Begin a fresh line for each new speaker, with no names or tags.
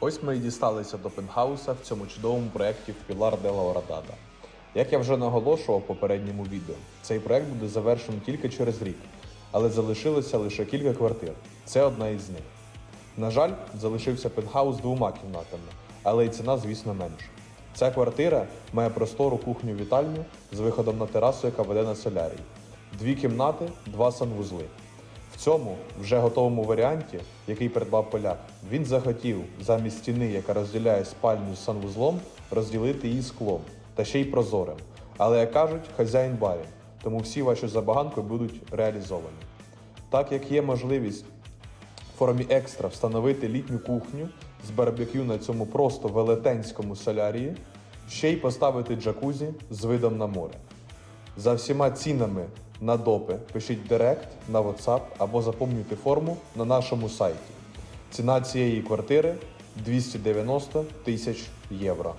Ось ми і дісталися до пентхауса в цьому чудовому проєкті в Пілар де Лаурадада. Як я вже наголошував в попередньому відео, цей проєкт буде завершено тільки через рік, але залишилося лише кілька квартир. Це одна із них. На жаль, залишився пентхаус з двома кімнатами, але й ціна, звісно, менша. Ця квартира має простору кухню-вітальню з виходом на терасу, яка веде на солярій. Дві кімнати, два санвузли. В цьому вже готовому варіанті, який придбав поляк, він захотів замість стіни, яка розділяє спальню з санвузлом, розділити її склом та ще й прозорим. Але як кажуть, хазяїн барін, тому всі ваші забаганки будуть реалізовані. Так як є можливість в формі екстра встановити літню кухню з барбекю на цьому просто велетенському солярії, ще й поставити джакузі з видом на море. За всіма цінами на допи пишіть директ на WhatsApp або заповнюйте форму на нашому сайті. Ціна цієї квартири 290 тисяч євро.